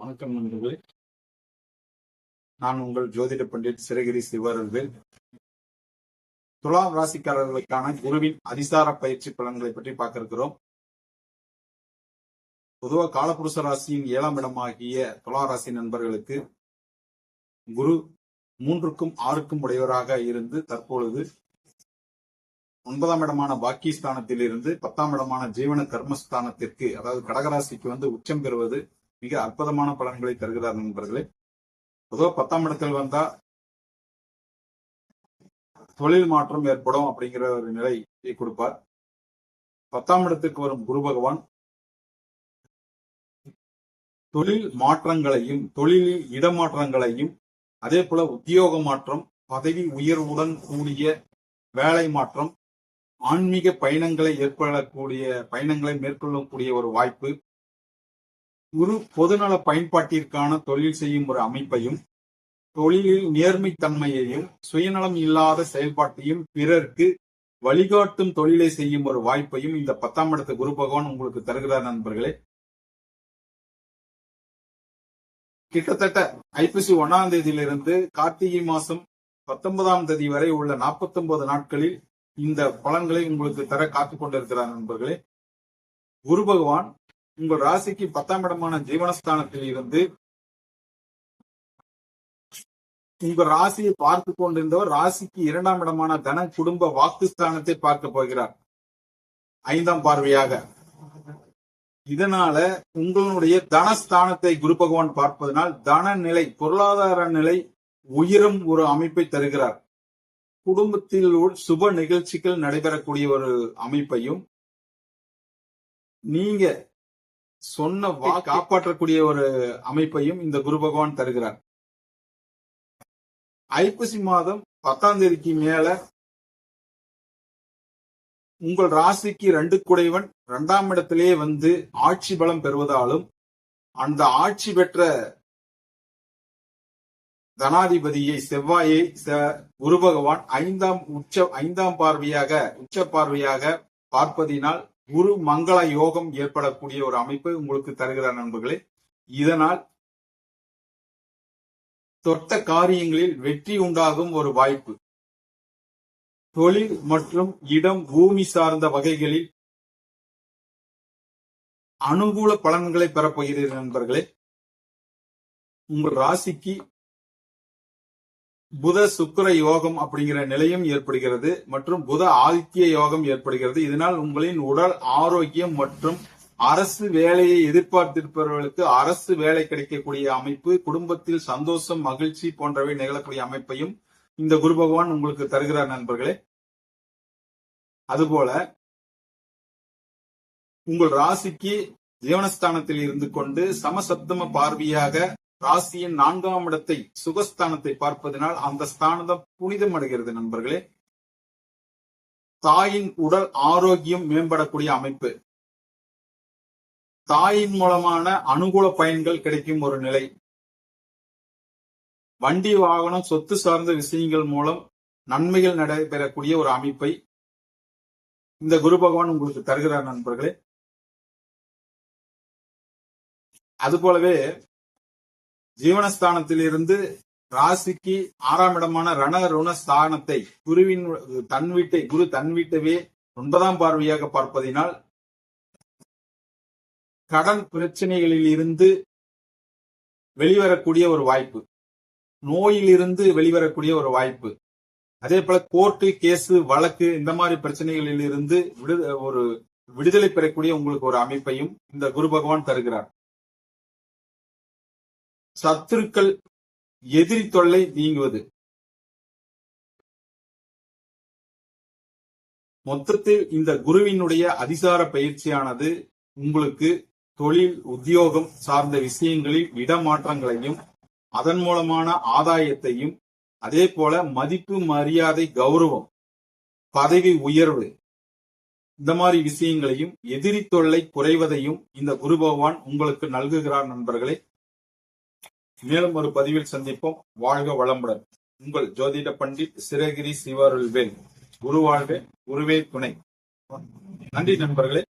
வணக்கம் நண்பர்களே. நான் உங்கள் ஜோதிட பண்டிட் சிறகிரி சிவரவேல் துலாம் ராசிக்காரர்களுக்கான குருவின் அதிசார பயிற்சி பலன்களை பற்றி பார்க்க இருக்கிறோம் பொதுவா காலபுருஷ ராசியின் ஏழாம் இடமாகிய துலா ராசி நண்பர்களுக்கு குரு மூன்றுக்கும் ஆறுக்கும் உடையவராக இருந்து தற்பொழுது ஒன்பதாம் இடமான பாக்கியஸ்தானத்தில் இருந்து பத்தாம் இடமான ஜீவன கர்மஸ்தானத்திற்கு அதாவது கடகராசிக்கு வந்து உச்சம் பெறுவது மிக அற்புதமான பலன்களை தருகிறார் நண்பர்களே. பொதுவாக பத்தாம் இடத்தில் வந்தா தொழில் மாற்றம் ஏற்படும் அப்படிங்கிற ஒரு நிலையை கொடுப்பார். பத்தாம் இடத்துக்கு வரும் குரு பகவான் தொழில் மாற்றங்களையும் தொழிலில் இடமாற்றங்களையும் அதே போல உத்தியோக மாற்றம் பதவி உயர்வுடன் கூடிய வேலை மாற்றம் ஆன்மீக பயணங்களை ஏற்படக்கூடிய பயணங்களை மேற்கொள்ளக்கூடிய ஒரு வாய்ப்பு குரு பொதுநல பயன்பாட்டிற்கான தொழில் செய்யும் ஒரு அமைப்பையும் தொழிலில் நேர்மைத்தன்மையையும் சுயநலம் இல்லாத செயல்பாட்டையும் பிறர்க்கு வழிகாட்டும் தொழிலை செய்யும் ஒரு வாய்ப்பையும் இந்த பத்தாம் இடத்த குரு பகவான் உங்களுக்கு தருகிறார் நண்பர்களே. கிட்டத்தட்ட ஐப்பசி ஒன்னாம் தேதியிலிருந்து கார்த்திகை மாசம் பத்தொன்பதாம் தேதி வரை உள்ள நாற்பத்தொன்பது நாட்களில் இந்த பலன்களை உங்களுக்கு தர காத்துக் கொண்டிருக்கிறார் நண்பர்களே. குரு பகவான் உங்கள் ராசிக்கு பத்தாம் இடமான ஜீவனஸ்தானத்தில் இருந்து உங்க ராசியை பார்த்து கொண்டிருந்தவர் ராசிக்கு இரண்டாம் இடமான தன குடும்ப வாக்குஸ்தானத்தை பார்க்க போகிறார். ஐந்தாம் பார்வையாக. இதனால உங்களுடைய தனஸ்தானத்தை குரு பகவான் பார்ப்பதனால் தன நிலை பொருளாதார நிலை உயரும் ஒரு அமைப்பை தருகிறார். குடும்பத்தில் சுப நிகழ்ச்சிகள் நடைபெறக்கூடிய ஒரு அமைப்பையும் நீங்க சொன்ன வா காப்பாற்றக்கூடிய ஒரு அமைப்பையும் இந்த குரு பகவான் தருகிறார். ஐப்பசி மாதம் பத்தாம் தேதிக்கு மேல உங்கள் ராசிக்கு ரெண்டு குடைவன் இரண்டாம் இடத்திலே வந்து ஆட்சி பலம் பெறுவதாலும் அந்த ஆட்சி பெற்ற தனாதிபதியை செவ்வாயை குரு பகவான் ஐந்தாம் உச்ச ஐந்தாம் பார்வையாக உச்ச பார்வையாக பார்ப்பதினால் குரு மங்கள யோகம் ஏற்படக்கூடிய ஒரு அமைப்பு உங்களுக்கு தருகிறார் நண்பர்களே. இதனால் தொட்ட காரியங்களில் வெற்றி உண்டாகும் ஒரு வாய்ப்பு. தொழில் மற்றும் இடம் பூமி சார்ந்த வகைகளில் அனுகூல பலன்களை பெறப்போகிறீர்கள் நண்பர்களே. உங்கள் ராசிக்கு புத சுக்கர யோகம் அப்படிங்கிற நிலையும் ஏற்படுகிறது மற்றும் புத ஆதித்ய யோகம் ஏற்படுகிறது. இதனால் உங்களின் உடல் ஆரோக்கியம் மற்றும் அரசு வேலையை எதிர்பார்த்திருப்பவர்களுக்கு அரசு வேலை கிடைக்கக்கூடிய அமைப்பு குடும்பத்தில் சந்தோஷம் மகிழ்ச்சி போன்றவை நிகழக்கூடிய அமைப்பையும் இந்த குரு பகவான் உங்களுக்கு தருகிறார் நண்பர்களே. அதுபோல உங்கள் ராசிக்கு ஜீவனஸ்தானத்தில் இருந்து கொண்டு சமசப்தம பார்வையாக ராசியின் நான்காம் இடத்தை சுகஸ்தானத்தை பார்ப்பதனால் அந்த ஸ்தானம் புனிதம் அடைகிறது நண்பர்களே. தாயின் உடல் ஆரோக்கியம் மேம்படக்கூடிய அமைப்பு. தாயின் மூலமான அனுகூல பயன்கள் கிடைக்கும் ஒரு நிலை. வண்டி வாகனம் சொத்து சார்ந்த விஷயங்கள் மூலம் நன்மைகள் நடைபெறக்கூடிய ஒரு அமைப்பை இந்த குரு பகவான் உங்களுக்கு தருகிறார் நண்பர்களே. அதுபோலவே போலவே இருந்து ராசிக்கு ஆறாம் இடமான ரண ருண ஸ்தானத்தை குருவின் தன் வீட்டை குரு தன் வீட்டவே ஒன்பதாம் பார்வையாக பார்ப்பதினால் கடன் பிரச்சனைகளில் இருந்து வெளிவரக்கூடிய ஒரு வாய்ப்பு. நோயில் இருந்து வெளிவரக்கூடிய ஒரு வாய்ப்பு. அதே போல கோர்ட்டு கேஸு வழக்கு இந்த மாதிரி பிரச்சனைகளில் இருந்து ஒரு விடுதலை பெறக்கூடிய உங்களுக்கு ஒரு அமைப்பையும் இந்த குரு பகவான் தருகிறார். சத்துருக்கள் எதிரி தொல்லை நீங்குவது. மொத்தத்தில் இந்த குருவினுடைய அதிசார பயிற்சியானது உங்களுக்கு தொழில் உத்தியோகம் சார்ந்த விஷயங்களில் இடமாற்றங்களையும் அதன் மூலமான ஆதாயத்தையும் அதே போல மதிப்பு மரியாதை கௌரவம் பதவி உயர்வு இந்த மாதிரி விஷயங்களையும் எதிரி தொல்லை குறைவதையும் இந்த குரு பகவான் உங்களுக்கு நல்குகிறார் நண்பர்களே. மேலும் ஒரு பதிவில் சந்திப்போம். வாழ்க வளமுடன். உங்கள் ஜோதிட பண்டிட் சிறகிரி சிவருள்வேல் குரு வாழ்வே குருவே துணை. நன்றி நண்பர்களே.